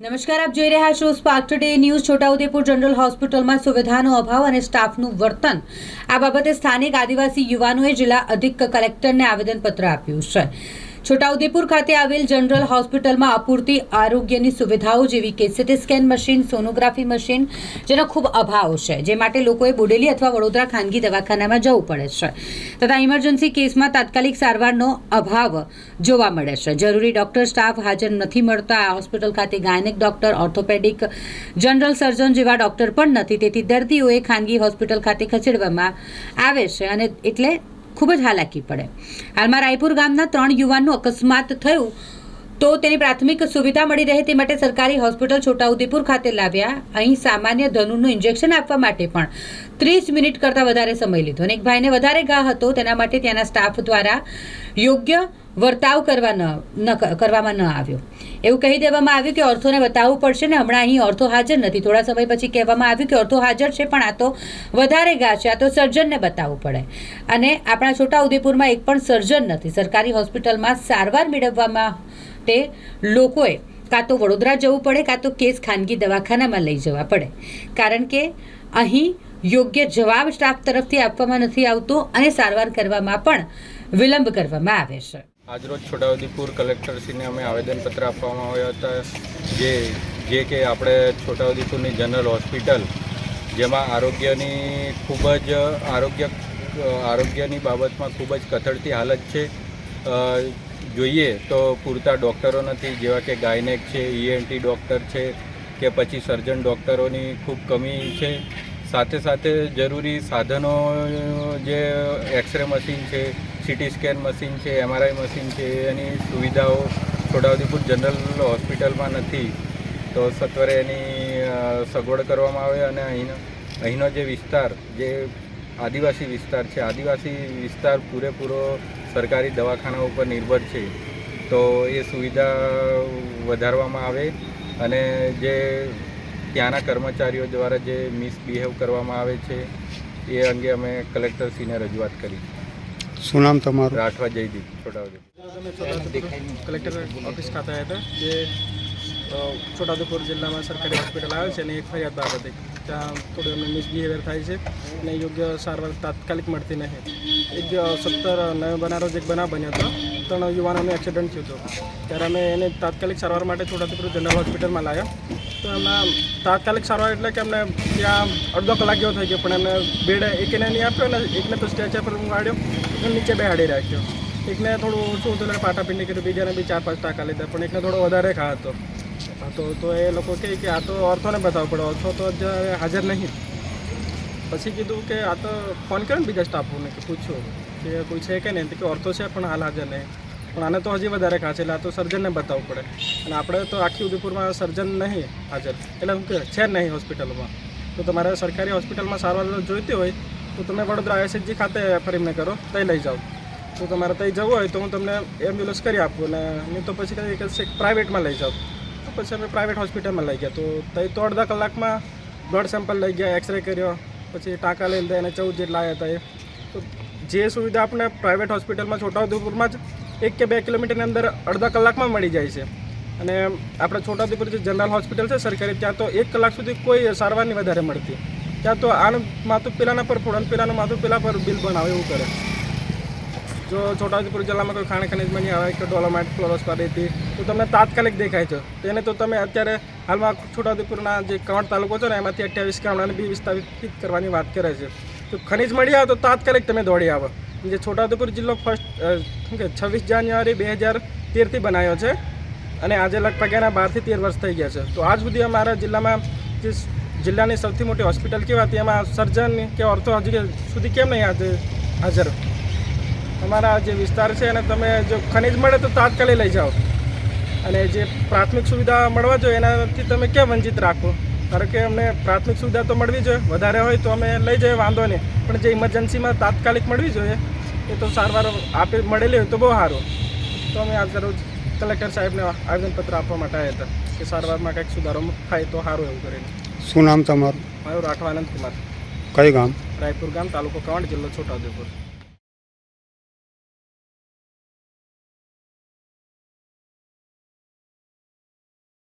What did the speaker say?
નમસ્કાર, આપ જોઈ રહ્યા છો spark today news Chhotaudepur general હોસ્પિટલમાં સુવિધાનો અભાવ અને સ્ટાફનું વર્તન. આ બાબતે સ્થાનિક આદિવાસી યુવાનોએ જિલ્લા અધિક કલેક્ટરને આવેદનપત્ર આપ્યું છે. છોટાઉદેપુર ખાતે આવેલ જનરલ હોસ્પિટલમાં અપૂરતી આરોગ્યની સુવિધાઓ જેવી કે CT scan machine sonography machine જેનો ખૂબ અભાવ છે. જે માટે લોકોએ બોડેલી અથવા વડોદરા ખાનગી દવાખાનામાં જવું પડે છે. તથા ઇમરજન્સી કેસમાં તાત્કાલિક સારવારનો અભાવ જોવા મળે છે. જરૂરી ડોક્ટર સ્ટાફ હાજર નથી મળતા. આ હોસ્પિટલ ખાતે gynaec doctor orthopaedic general surgeon જેવા ડોક્ટર પણ નથી. તેથી દર્દીઓએ ખાનગી હોસ્પિટલ ખાતે ખસેડવામાં આવે છે અને એટલે ખૂબ જ હાલાકી પડે. હાલમાં રાયપુર ગામના ત્રણ યુવાનનું અકસ્માત થયું. તો તેની પ્રાથમિક સુવિધા મળી રહે તે માટે સરકારી હોસ્પિટલ છોટાઉદેપુર ખાતે લાવ્યા. અહીં સામાન્ય ધનુનું ઇન્જેક્શન આપવા માટે પણ ત્રીસ મિનિટ કરતાં વધારે સમય લીધો અને એક ભાઈને વધારે ઘા હતો, તેના માટે ત્યાંના સ્ટાફ દ્વારા યોગ્ય વર્તાવ કરવા ન કરવામાં ન આવ્યો. એવું કહી દેવામાં આવ્યું કે ઓર્થોને બતાવવું પડશે ને હમણાં અહીં ઓર્થો હાજર નથી. થોડા સમય પછી કહેવામાં આવ્યું કે ઓર્થો હાજર છે, પણ આ તો વધારે ઘા છે, આ તો સર્જનને બતાવવું પડે. અને આપણા છોટા ઉદેપુરમાં એક પણ સર્જન નથી. સરકારી હોસ્પિટલમાં સારવાર મેળવવામાં તે લોકોએ કાં તો વડોદરા જવું પડે, કાં તો કેસ ખાનગી દવાખાનામાં લઈ જવા પડે. કારણ કે અહીં યોગ્ય જવાબ સ્ટાફ તરફથી આપવામાં નથી આવતો અને સારવાર કરવામાં પણ વિલંબ કરવામાં આવે છે. આજરોજ છોટાઉદેપુર કલેક્ટરશ્રીને અમે આવેદનપત્ર આપવામાં આવ્યા હતા જે જે કે આપણે છોટાઉદેપુરની જનરલ હોસ્પિટલ, જેમાં આરોગ્યની ખૂબ જ આરોગ્ય, આરોગ્યની બાબતમાં ખૂબ જ કથળતી હાલત છે. જોઈએ તો પૂરતા ડૉક્ટરો નથી, જેવા કે ગાયનેક છે ઈએનટી ડૉક્ટર છે, કે પછી સર્જન ડૉક્ટરોની ખૂબ કમી છે. સાથે સાથે જરૂરી સાધનો જે એક્સરે મશીન છે સીટી સ્કેન મશીન છે એમઆરઆઈ મશીન છે, એની સુવિધાઓ છોટાઉદેપુર જનરલ હોસ્પિટલમાં નથી. તો સત્વરે એની સગવડ કરવામાં આવે અને અહીંનો અહીંનો જે વિસ્તાર, જે આદિવાસી વિસ્તાર છે, આદિવાસી વિસ્તાર પૂરેપૂરો સરકારી દવાખાના ઉપર નિર્ભર છે તો એ સુવિધા વધારવામાં આવે અને જે ત્યાંના કર્મચારીઓ દ્વારા જે મિસબિહેવ કરવામાં આવે છે એ અંગે અમે કલેક્ટરશ્રીને રજૂઆત કરી. શું નામ તમારું? રાઠવા જયદીપ છોટાઉદેપુર. કલેક્ટર ઓફિસ ખાતે હતા. જે છોટાઉદેપુર જિલ્લામાં સરકારી હોસ્પિટલ આવે છે અને એક ફરિયાદ બાબતે ત્યાં થોડું એમને મિસબિહેવિયર થાય છે અને યોગ્ય સારવાર તાત્કાલિક મળતી નહીં. એક સત્તર નવેમ્બરના રોજ એક બનાવ બન્યો હતો. ત્રણ યુવાનોને એક્સિડન્ટ થયો હતો. ત્યારે અમે એને તાત્કાલિક સારવાર માટે છોટાઉદેપુર જનરલ હોસ્પિટલમાં લાવ્યા તો એમાં તાત્કાલિક સારવાર એટલે કે અમને ત્યાં અડધો કલાક જેવો થઈ ગયો, પણ એમને બેડ એકને નહીં આપ્યો અને એકને તો સ્ટેચર પર ઉગાડ્યો અને નીચે બેહાડી રાખ્યો. એકને થોડું ઓછું હતું એટલે પાટાપિંડી કર્યું બીજાને બી ચાર પાંચ ટાંકા લીધા, પણ એકને થોડો વધારે ખા હતો. તો તો એ લોકો કહે કે આ તો ઓર્થોને બતાવવું પડે ઓર્થો તો અત્યારે હાજર નહીં. પછી કીધું કે આ તો ફોન કર્યો ને બીજા સ્ટાફોને કે પૂછ્યું કે કોઈ છે કે નહીં? કે ઓર્થો છે, પણ હાલ હાજર નહીં. પણ આને તો હજી વધારે ખાસ એટલે આ તો સર્જનને બતાવવું પડે. અને આપણે તો આખી ઉદયપુરમાં સર્જન નહીં હાજર. એટલે શું કે છે નહીં હોસ્પિટલમાં. તો તમારે સરકારી હોસ્પિટલમાં સારવાર જોઈતી હોય, તો તમે વડોદરા આઈએસએચજી ખાતે ફરીને કરો ત્યાં લઈ જાઓ. તો તમારે ત્યાં જવું હોય, તો હું તમને એમ્બ્યુલન્સ કરી આપું, અને નહીં તો પછી કંઈ પ્રાઇવેટમાં લઈ જાઓ. તો પછી અમે પ્રાઇવેટ હોસ્પિટલમાં લઈ ગયા. તો તઈ તો અડધા કલાકમાં બ્લડ સેમ્પલ લઈ ગયા એક્સરે કર્યો, પછી ટાંકા લઈ લીધા એને ચૌદ જેટલા આવ્યા હતા એ. તો જે સુવિધા આપણે પ્રાઇવેટ હોસ્પિટલમાં છોટાઉદેપુરમાં જ એક કે બે કિલોમીટરની અંદર અડધા કલાકમાં મળી જાય છે. અને આપણે છોટાઉદેપુર જે જનરલ હોસ્પિટલ છે સરકારી, ત્યાં તો એક કલાક સુધી કોઈ સારવારની વધારે મળતી. ત્યાં તો આનું માથું પેલાના પર ફોડન પેલાનું માથું પેલા પર બિલ બનાવે એવું કરે. જો છોટાઉદેપુર જિલ્લામાં કોઈ ખાણ ખનીજ બની આવે કે ડોલોમાઇટ હતી, તો તમને તાત્કાલિક દેખાય છે. તેને તો તમે અત્યારે હાલમાં છોટાઉદેપુરના જે કવણ તાલુકો છે ને, એમાંથી અઠ્યાવીસ ગામડાને બી વિસ્થાપિત કરવાની વાત કરે છે. તો ખનીજ મળી આવે તો તાત્કાલિક તમે દોડી આવો. જે છોટાઉદેપુર જિલ્લો ફર્સ્ટ શું કે, છવ્વીસ જાન્યુઆરી બે હજાર તેરથી બનાવ્યો છે અને આજે લગભગ એના બારથી તેર વર્ષ થઈ ગયા છે. તો આજ સુધી અમારા જિલ્લામાં જે જિલ્લાની સૌથી મોટી હોસ્પિટલ કહેવાતી એમાં સર્જન કે ઓર્થો હજી સુધી કેમ નહીં આજે હાજર? તમારા જે વિસ્તાર છે અને તમે જો ખનિજ મળે તો તાત્કાલિક લઈ જાઓ. અને જે પ્રાથમિક સુવિધા મળવા જોઈએ એનાથી તમે કેમ વંચિત રાખો? કારણ કે અમને પ્રાથમિક સુવિધા તો મળવી જોઈએ વધારે હોય તો અમે લઈ જઈએ વાંધો નહીં. પણ જે ઇમરજન્સીમાં તાત્કાલિક મળવી જોઈએ એ તો સારવાર આપે મળેલી હોય તો બહુ સારું. તો અમે આ રોજ કલેક્ટર સાહેબને આવેદનપત્ર આપવા માટે આવ્યા હતા કે સારવારમાં કંઈક સુધારો થાય તો સારું એવું કરીને. શું નામ તમારું? મારું રાઠવા આનંદ કુમાર. કઈ ગામ? રાયપુર ગામ તાલુકો કવાંડ જિલ્લો છોટાઉદેપુર.